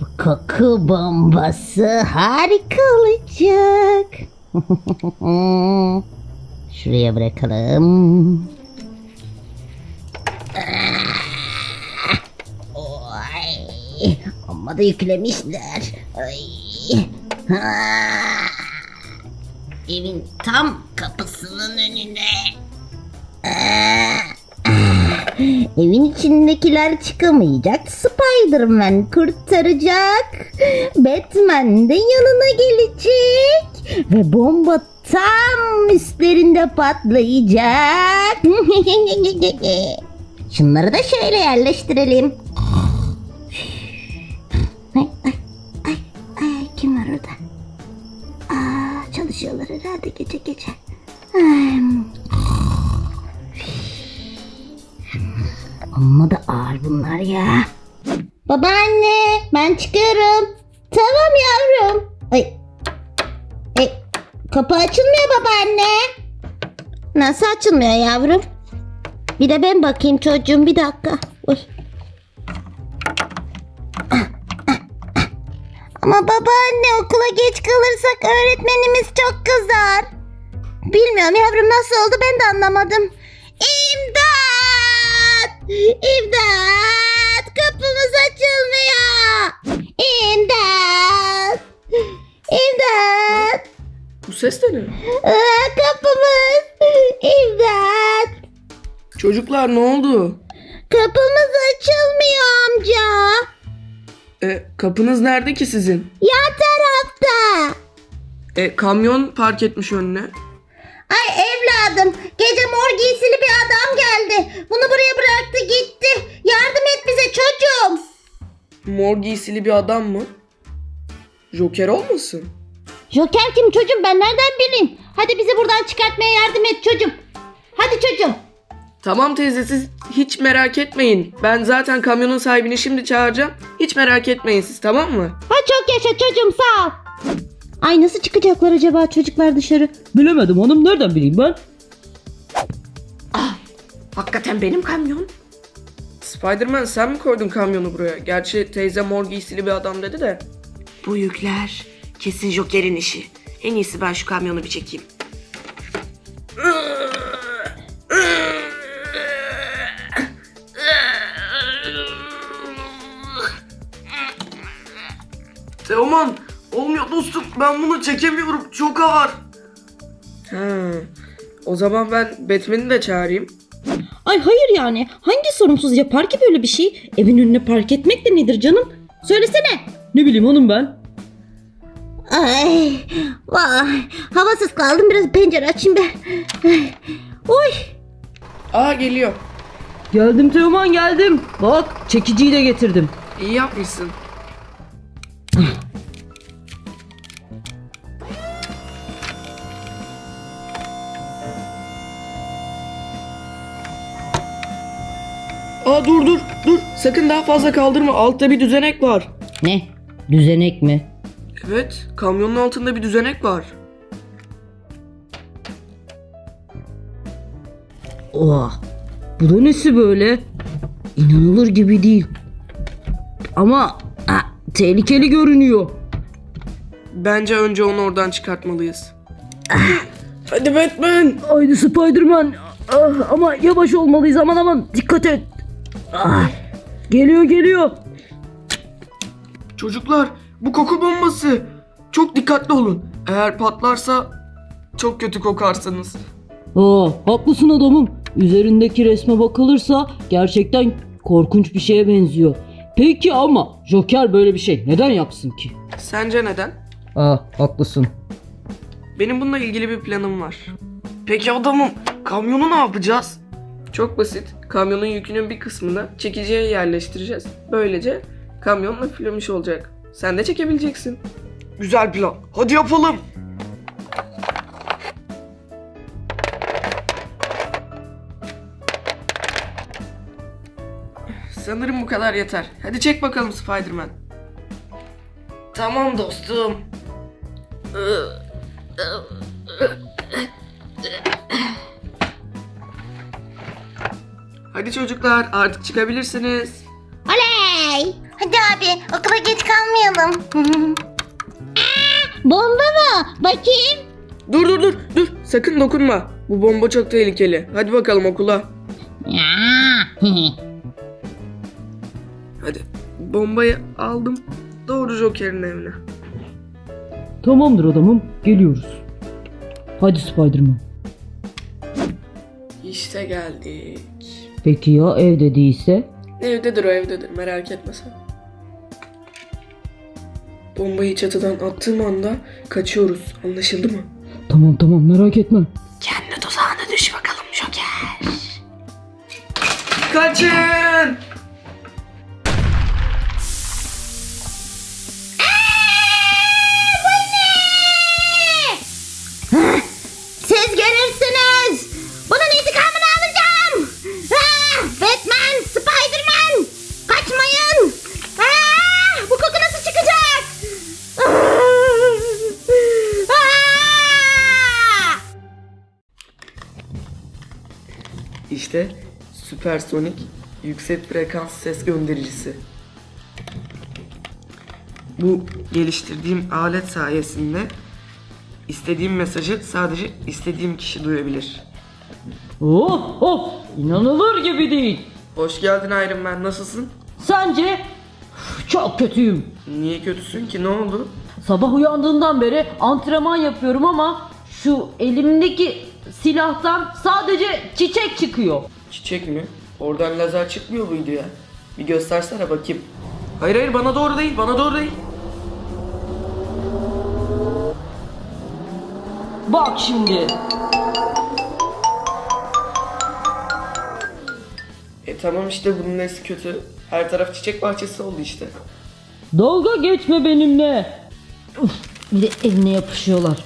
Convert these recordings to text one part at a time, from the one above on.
Bu koku bombası harika olacak. Şuraya bırakalım. Oy, amma da yüklemişler. Ay. Ha. Evin tam kapısının önüne. Evin içindekiler çıkamayacak. Spider-Man kurtaracak. Batman de yanına gelecek. Ve bomba tam üstlerinde patlayacak. Şunları da şöyle yerleştirelim. Ay, ay, ay, kim var orada? Çalışıyorlar herhalde gece gece. Ay. Amma da ağır bunlar ya. Babaanne ben çıkıyorum. Tamam yavrum. Ay. Ay. Kapı açılmıyor babaanne. Nasıl açılmıyor yavrum? Bir de ben bakayım çocuğum bir dakika. Uy. Ama babaanne okula geç kalırsak öğretmenimiz çok kızar. Bilmiyorum yavrum nasıl oldu ben de anlamadım. İmdat! İmdat! Kapımız açılmıyor. İmdat! İmdat! Bu ses de ne? Aa, kapımız! İmdat! Çocuklar ne oldu? Kapımız açılmıyor amca. E, kapınız nerede ki sizin? Yan tarafta. E, kamyon park etmiş önüne. Ay evladım gece mor giysili bir adam geldi. Bunu buraya bıraktı gitti. Yardım et bize çocuğum. Mor giysili bir adam mı? Joker olmasın? Joker kim çocuğum ben nereden bileyim? Hadi bizi buradan çıkartmaya yardım et çocuğum. Hadi çocuğum. Tamam teyze siz hiç merak etmeyin. Ben zaten kamyonun sahibini şimdi çağıracağım. Hiç merak etmeyin siz tamam mı? Ha çok yaşa çocuğum sağ ol. Ay nasıl çıkacaklar acaba çocuklar dışarı? Bilemedim hanım nereden bileyim ben? Hakikaten benim kamyon. Spiderman sen mi koydun kamyonu buraya? Gerçi teyze mor giysili bir adam dedi de. Bu yükler kesin Joker'in işi. En iyisi ben şu kamyonu bir çekeyim. Teoman olmuyor dostum ben bunu çekemiyorum çok ağır. Ha, o zaman ben Batman'i de çağırayım. Ay hayır yani. Hangi sorumsuz yapar ki böyle bir şey? Evin önüne park etmek de nedir canım? Söylesene. Ne bileyim hanım ben. Ay vay havasız kaldım biraz pencere açayım ben. Ay, Uy Aa geliyor. Geldim Teoman geldim. Bak çekiciyi de getirdim. İyi yapmışsın. Aa dur dur dur. Sakın daha fazla kaldırma. Altta bir düzenek var. Ne? Düzenek mi? Evet, kamyonun altında bir düzenek var. Oha. Bu da nesi böyle? İnanılır gibi değil. Ama ha, tehlikeli görünüyor. Bence önce onu oradan çıkartmalıyız. Hadi Batman. Haydi Spiderman. Ah, ama yavaş olmalıyız aman aman. Dikkat et. Ah, geliyor geliyor. Çocuklar, bu koku bombası. Çok dikkatli olun. Eğer patlarsa çok kötü kokarsınız. Aa, haklısın adamım. Üzerindeki resme bakılırsa gerçekten korkunç bir şeye benziyor. Peki ama Joker böyle bir şey neden yapsın ki? Sence neden? Aa, haklısın. Benim bununla ilgili bir planım var. Peki adamım, kamyonu ne yapacağız? Çok basit. Kamyonun yükünün bir kısmını çekiciye yerleştireceğiz. Böylece kamyon hafiflemiş olacak. Sen de çekebileceksin. Güzel plan. Hadi yapalım. Sanırım bu kadar yeter. Hadi çek bakalım Spider-Man. Tamam dostum. Hadi çocuklar artık çıkabilirsiniz. Oley! Hadi abi okula geç kalmayalım. Bomba mı? Bakayım. Dur dur dur dur sakın dokunma. Bu bomba çok tehlikeli. Hadi bakalım okula. Hadi bombayı aldım. Doğru Joker'in evine. Tamamdır adamım geliyoruz. Hadi Spiderman. İşte geldik. Peki ya evde değilse? Evdedir o evdedir merak etme sen. Bombayı çatıdan attığım anda kaçıyoruz. Anlaşıldı mı? Tamam tamam merak etme. Kendi tuzağına düş bakalım Joker. Kaçın! İşte süpersonik yüksek frekans ses göndericisi. Bu geliştirdiğim alet sayesinde istediğim mesajı sadece istediğim kişi duyabilir. Of of inanılır gibi değil. Hoş geldin Iron Man. Nasılsın? Sence? Çok kötüyüm. Niye kötüsün ki? Ne oldu? Sabah uyandığımdan beri antrenman yapıyorum ama şu elimdeki silahtan sadece çiçek çıkıyor. Çiçek mi? Oradan lazer çıkmıyor muydu ya? Bir göstersene bakayım. Hayır hayır bana doğru değil, bana doğru değil. Bak şimdi. E tamam işte bunun nesi kötü. Her taraf çiçek bahçesi oldu işte. Dalga geçme benimle. Uf, bir de eline yapışıyorlar.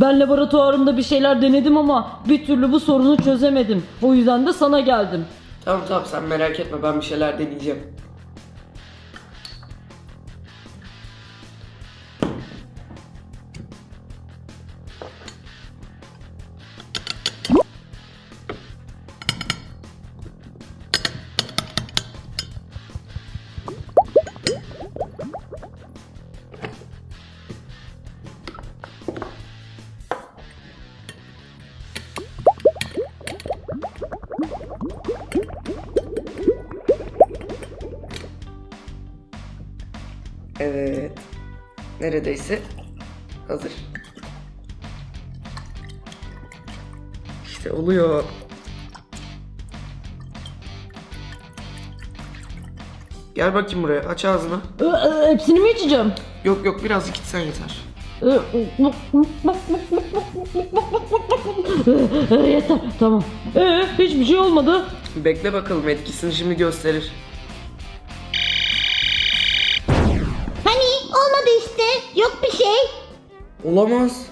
Ben laboratuvarımda bir şeyler denedim ama bir türlü bu sorunu çözemedim. O yüzden de sana geldim. Tamam tamam sen merak etme ben bir şeyler deneyeceğim. Neredeyse hazır. İşte oluyor. Gel bakayım buraya. Aç ağzını. Ee, e, hepsini mi içeceğim? Yok yok birazcık içsen yeter. Ee, Yeter tamam. Ee, hiçbir şey olmadı. Bekle bakalım etkisini şimdi gösterir. Yok bir şey. Olamaz.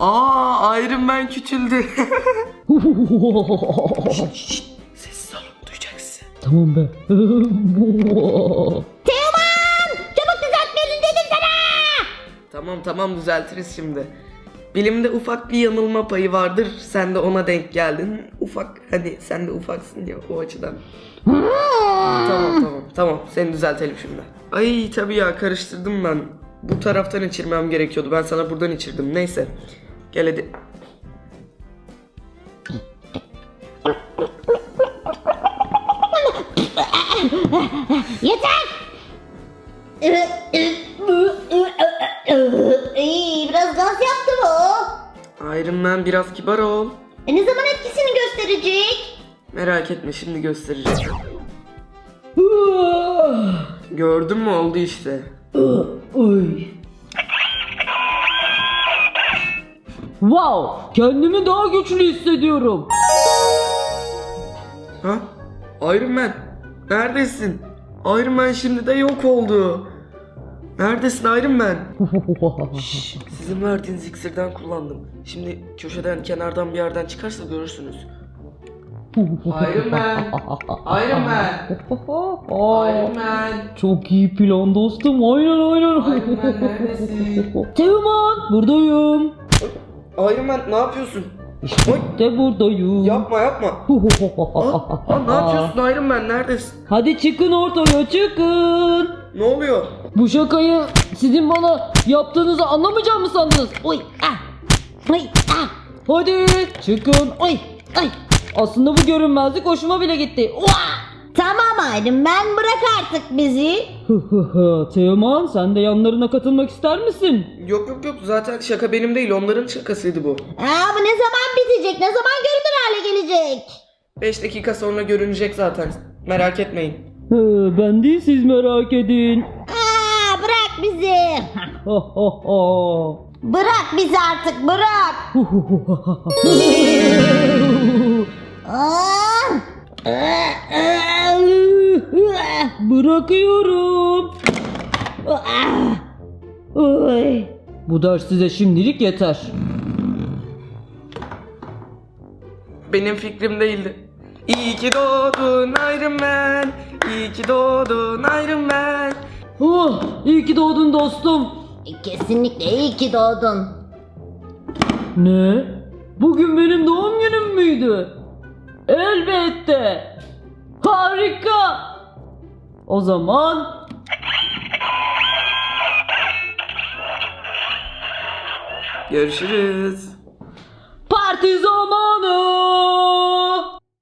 Aa Iron Man küçüldü. Sessiz olun duyacaksın. tamam be. Teoman! Çabuk düzeltmelin dedim sana. Tamam tamam düzeltiriz şimdi. Bilimde ufak bir yanılma payı vardır. Sen de ona denk geldin. Ufak hani sen de ufaksın ya o açıdan. tamam tamam tamam seni düzeltelim şimdi. Ay tabii ya karıştırdım ben. Bu taraftan içirmem gerekiyordu. Ben sana buradan içirdim. Neyse. Gel hadi. Yeter. İyi, biraz gaz yaptı bu. Iron Man biraz kibar ol. E ne zaman etkisini gösterecek? Merak etme şimdi göstereceğim. Gördün mü oldu işte. Oy. Wow, kendimi daha güçlü hissediyorum. Ha? Iron Man. Neredesin? Iron Man şimdi de yok oldu. Neredesin Iron Man? Şşş, sizin verdiğiniz iksirden kullandım. Şimdi köşeden kenardan bir yerden çıkarsa görürsünüz. Iron Man. Iron Man. Iron Man. Çok iyi plan dostum. Aynen aynen. Iron Man neredesin? Teoman buradayım. Iron Man ne yapıyorsun? İşte buradayım. Yapma yapma. Aa, aa, ne yapıyorsun Iron Man neredesin? Hadi çıkın ortaya çıkın. Ne oluyor? Bu şakayı sizin bana yaptığınızı anlamayacağım mı sandınız? Oy ah. Oy ah. Hadi çıkın. Oy ay. Aslında bu görünmezlik hoşuma bile gitti. Uah! Tamam Aydın ben bırak artık bizi. Teoman sen de yanlarına katılmak ister misin? Yok yok yok zaten şaka benim değil onların şakasıydı bu. Aa, bu ne zaman bitecek? Ne zaman görünür hale gelecek? 5 dakika sonra görünecek zaten. Merak etmeyin. Hı, Ben değil siz merak edin. Aa, bırak bizi. Bırak bizi artık bırak. Bırakıyorum. Oy. Bu ders size şimdilik yeter. Benim fikrim değildi. İyi ki doğdun Iron Man. İyi ki doğdun Iron Man. Oh, iyi ki doğdun dostum. Kesinlikle iyi ki doğdun. Ne? Bugün benim doğum günüm müydü? Elbette. Harika. O zaman Görüşürüz. parti zamanı.